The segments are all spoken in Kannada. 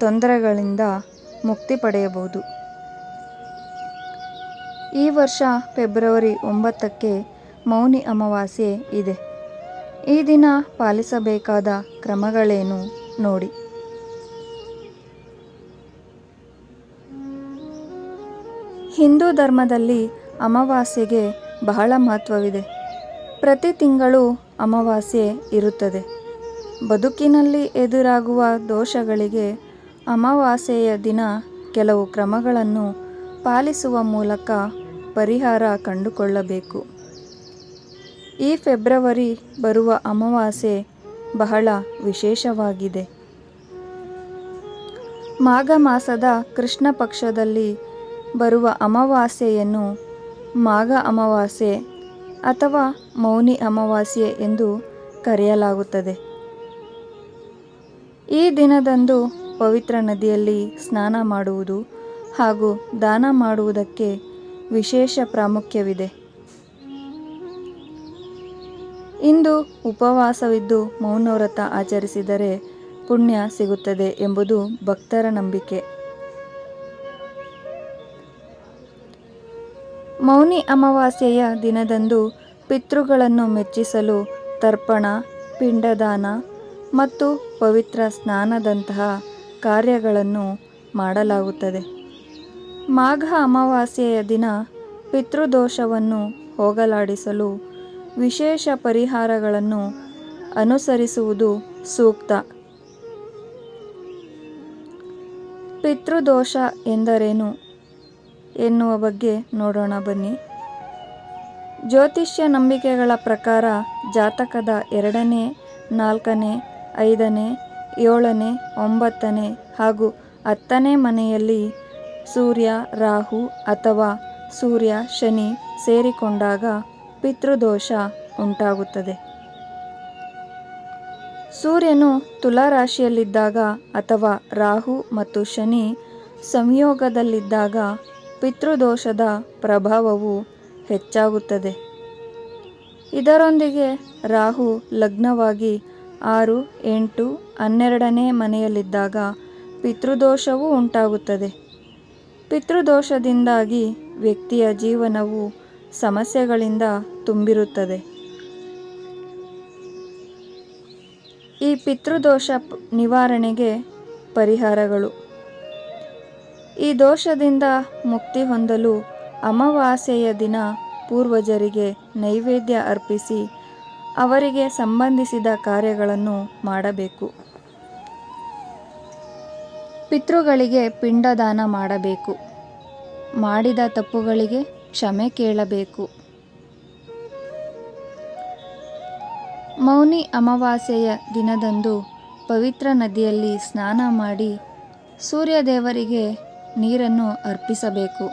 ತೊಂದರೆಗಳಿಂದ ಮುಕ್ತಿ ಪಡೆಯಬಹುದು. ಈ ವರ್ಷ ಫೆಬ್ರವರಿ ಒಂಬತ್ತಕ್ಕೆ ಮೌನಿ ಅಮಾವಾಸ್ಯೆ ಇದೆ. ಈ ದಿನ ಪಾಲಿಸಬೇಕಾದ ಕ್ರಮಗಳೇನು ನೋಡಿ. ಹಿಂದೂ ಧರ್ಮದಲ್ಲಿ ಅಮಾವಾಸ್ಯೆಗೆ ಬಹಳ ಮಹತ್ವವಿದೆ. ಪ್ರತಿ ತಿಂಗಳು ಅಮಾವಾಸ್ಯೆ ಇರುತ್ತದೆ. ಬದುಕಿನಲ್ಲಿ ಎದುರಾಗುವ ದೋಷಗಳಿಗೆ ಅಮಾವಾಸ್ಯೆಯ ದಿನ ಕೆಲವು ಕ್ರಮಗಳನ್ನು ಪಾಲಿಸುವ ಮೂಲಕ ಪರಿಹಾರ ಕಂಡುಕೊಳ್ಳಬೇಕು. ಈ ಫೆಬ್ರವರಿ ಬರುವ ಅಮಾವಾಸ್ಯೆ ಬಹಳ ವಿಶೇಷವಾಗಿದೆ. ಮಾಘ ಮಾಸದ ಕೃಷ್ಣ ಪಕ್ಷದಲ್ಲಿ ಬರುವ ಅಮಾವಾಸ್ಯೆಯನ್ನು ಮಾಘ ಅಮಾವಾಸ್ಯೆ ಅಥವಾ ಮೌನಿ ಅಮಾವಾಸ್ಯೆ ಎಂದು ಕರೆಯಲಾಗುತ್ತದೆ. ಈ ದಿನದಂದು ಪವಿತ್ರ ನದಿಯಲ್ಲಿ ಸ್ನಾನ ಮಾಡುವುದು ಹಾಗೂ ದಾನ ಮಾಡುವುದಕ್ಕೆ ವಿಶೇಷ ಪ್ರಾಮುಖ್ಯವಿದೆ. ಇಂದು ಉಪವಾಸವಿದ್ದು ಮೌನವ್ರತ ಆಚರಿಸಿದರೆ ಪುಣ್ಯ ಸಿಗುತ್ತದೆ ಎಂಬುದು ಭಕ್ತರ ನಂಬಿಕೆ. ಮೌನಿ ಅಮಾವಾಸ್ಯೆಯ ದಿನದಂದು ಪಿತೃಗಳನ್ನು ಮೆಚ್ಚಿಸಲು ತರ್ಪಣ, ಪಿಂಡದಾನ ಮತ್ತು ಪವಿತ್ರ ಸ್ನಾನದಂತಹ ಕಾರ್ಯಗಳನ್ನು ಮಾಡಲಾಗುತ್ತದೆ. ಮಾಘ ಅಮಾವಾಸ್ಯೆಯ ದಿನ ಪಿತೃದೋಷವನ್ನು ಹೋಗಲಾಡಿಸಲು ವಿಶೇಷ ಪರಿಹಾರಗಳನ್ನು ಅನುಸರಿಸುವುದು ಸೂಕ್ತ. ಪಿತೃದೋಷ ಎಂದರೇನು ಎನ್ನುವ ಬಗ್ಗೆ ನೋಡೋಣ ಬನ್ನಿ. ಜ್ಯೋತಿಷ್ಯ ನಂಬಿಕೆಗಳ ಪ್ರಕಾರ ಜಾತಕದ ಎರಡನೇ, ನಾಲ್ಕನೇ, ಐದನೇ ಏಳನೇ, ಒಂಬತ್ತನೇ ಹಾಗೂ ಹತ್ತನೇ ಮನೆಯಲ್ಲಿ ಸೂರ್ಯ, ರಾಹು ಅಥವಾ ಸೂರ್ಯ, ಶನಿ ಸೇರಿಕೊಂಡಾಗ ಪಿತೃದೋಷ ಉಂಟಾಗುತ್ತದೆ. ಸೂರ್ಯನು ತುಲಾರಾಶಿಯಲ್ಲಿದ್ದಾಗ ಅಥವಾ ರಾಹು ಮತ್ತು ಶನಿ ಸಂಯೋಗದಲ್ಲಿದ್ದಾಗ ಪಿತೃದೋಷದ ಪ್ರಭಾವವು ಹೆಚ್ಚಾಗುತ್ತದೆ. ಇದರೊಂದಿಗೆ ರಾಹು ಲಗ್ನವಾಗಿ ಆರು, ಎಂಟು, ಹನ್ನೆರಡನೇ ಮನೆಯಲ್ಲಿದ್ದಾಗ ಪಿತೃದೋಷವೂ ಉಂಟಾಗುತ್ತದೆ. ಪಿತೃದೋಷದಿಂದಾಗಿ ವ್ಯಕ್ತಿಯ ಜೀವನವು ಸಮಸ್ಯೆಗಳಿಂದ ತುಂಬಿರುತ್ತದೆ. ಈ ಪಿತೃದೋಷ ನಿವಾರಣೆಗೆ ಪರಿಹಾರಗಳು. ಈ ದೋಷದಿಂದ ಮುಕ್ತಿ ಹೊಂದಲು ಅಮಾವಾಸ್ಯೆಯ ದಿನ ಪೂರ್ವಜರಿಗೆ ನೈವೇದ್ಯ ಅರ್ಪಿಸಿ ಅವರಿಗೆ ಸಂಬಂಧಿಸಿದ ಕಾರ್ಯಗಳನ್ನು ಮಾಡಬೇಕು. ಪಿತೃಗಳಿಗೆ ಪಿಂಡದಾನ ಮಾಡಬೇಕು. ಮಾಡಿದ ತಪ್ಪುಗಳಿಗೆ ಕ್ಷಮೆ ಕೇಳಬೇಕು. ಮೌನಿ ಅಮಾವಾಸ್ಯೆಯ ದಿನದಂದು ಪವಿತ್ರ ನದಿಯಲ್ಲಿ ಸ್ನಾನ ಮಾಡಿ ಸೂರ್ಯದೇವರಿಗೆ ನೀರನ್ನು ಅರ್ಪಿಸಬೇಕು.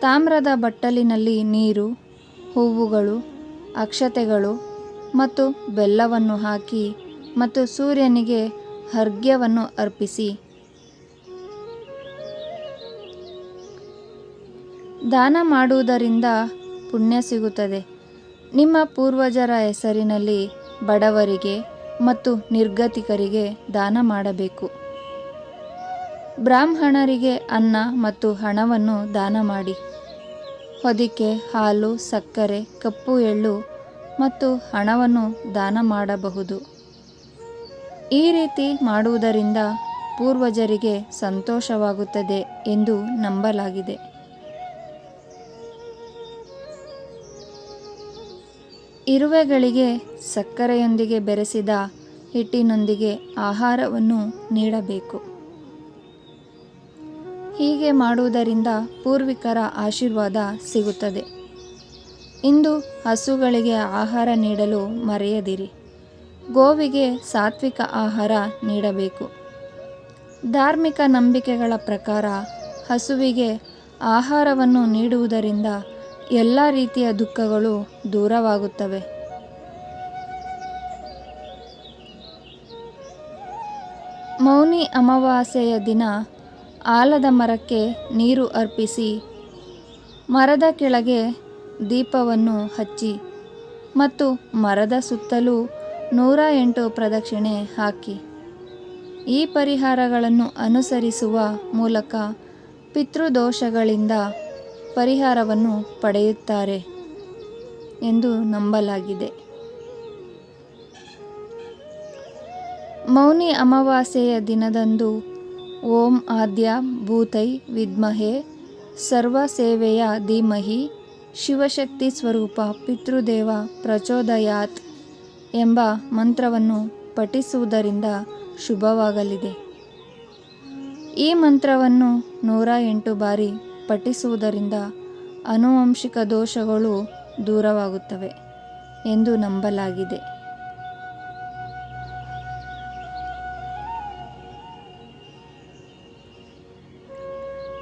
ತಾಮ್ರದ ಬಟ್ಟಲಿನಲ್ಲಿ ನೀರು, ಹೂವುಗಳು ಅಕ್ಷತೆಗಳು ಮತ್ತು ಬೆಲ್ಲವನ್ನು ಹಾಕಿ ಮತ್ತು ಸೂರ್ಯನಿಗೆ ಹರ್ಗ್ಯವನ್ನು ಅರ್ಪಿಸಿ. ದಾನ ಮಾಡುವುದರಿಂದ ಪುಣ್ಯ ಸಿಗುತ್ತದೆ. ನಿಮ್ಮ ಪೂರ್ವಜರ ಹೆಸರಿನಲ್ಲಿ ಬಡವರಿಗೆ ಮತ್ತು ನಿರ್ಗತಿಕರಿಗೆ ದಾನ ಮಾಡಬೇಕು. ಬ್ರಾಹ್ಮಣರಿಗೆ ಅನ್ನ ಮತ್ತು ಹಣವನ್ನು ದಾನ ಮಾಡಿ. ಹೊದಿಕೆ, ಹಾಲು, ಸಕ್ಕರೆ, ಕಪ್ಪು ಎಳ್ಳು ಮತ್ತು ಹಣವನ್ನು ದಾನ ಮಾಡಬಹುದು. ಈ ರೀತಿ ಮಾಡುವುದರಿಂದ ಪೂರ್ವಜರಿಗೆ ಸಂತೋಷವಾಗುತ್ತದೆ ಎಂದು ನಂಬಲಾಗಿದೆ. ಇರುವೆಗಳಿಗೆ ಸಕ್ಕರೆಯೊಂದಿಗೆ ಬೆರೆಸಿದ ಹಿಟ್ಟಿನೊಂದಿಗೆ ಆಹಾರವನ್ನು ನೀಡಬೇಕು. ಹೀಗೆ ಮಾಡುವುದರಿಂದ ಪೂರ್ವಿಕರ ಆಶೀರ್ವಾದ ಸಿಗುತ್ತದೆ. ಇಂದು ಹಸುಗಳಿಗೆ ಆಹಾರ ನೀಡಲು ಮರೆಯದಿರಿ. ಗೋವಿಗೆ ಸಾತ್ವಿಕ ಆಹಾರ ನೀಡಬೇಕು. ಧಾರ್ಮಿಕ ನಂಬಿಕೆಗಳ ಪ್ರಕಾರ ಹಸುವಿಗೆ ಆಹಾರವನ್ನು ನೀಡುವುದರಿಂದ ಎಲ್ಲ ರೀತಿಯ ದುಃಖಗಳು ದೂರವಾಗುತ್ತವೆ. ಮೌನಿ ಅಮಾವಾಸ್ಯೆಯ ದಿನ ಆಲದ ಮರಕ್ಕೆ ನೀರು ಅರ್ಪಿಸಿ, ಮರದ ಕೆಳಗೆ ದೀಪವನ್ನು ಹಚ್ಚಿ ಮತ್ತು ಮರದ ಸುತ್ತಲೂ ನೂರ ಎಂಟು ಪ್ರದಕ್ಷಿಣೆ ಹಾಕಿ. ಈ ಪರಿಹಾರಗಳನ್ನು ಅನುಸರಿಸುವ ಮೂಲಕ ಪಿತೃದೋಷಗಳಿಂದ ಪರಿಹಾರವನ್ನು ಪಡೆಯುತ್ತಾರೆ ಎಂದು ನಂಬಲಾಗಿದೆ. ಮೌನಿ ಅಮಾವಾಸ್ಯೆಯ ದಿನದಂದು ಓಂ ಆದ್ಯ ಭೂತೈ ವಿದ್ಮಹೆ ಸರ್ವ ಸೇವೆಯ ಧೀಮಹಿ ಶಿವಶಕ್ತಿ ಸ್ವರೂಪ ಪಿತೃದೇವ ಪ್ರಚೋದಯಾತ್ ಎಂಬ ಮಂತ್ರವನ್ನು ಪಠಿಸುವುದರಿಂದ ಶುಭವಾಗಲಿದೆ. ಈ ಮಂತ್ರವನ್ನು ನೂರ ಎಂಟು ಬಾರಿ ಪಠಿಸುವುದರಿಂದ ಅನುವಂಶಿಕ ದೋಷಗಳು ದೂರವಾಗುತ್ತವೆ ಎಂದು ನಂಬಲಾಗಿದೆ.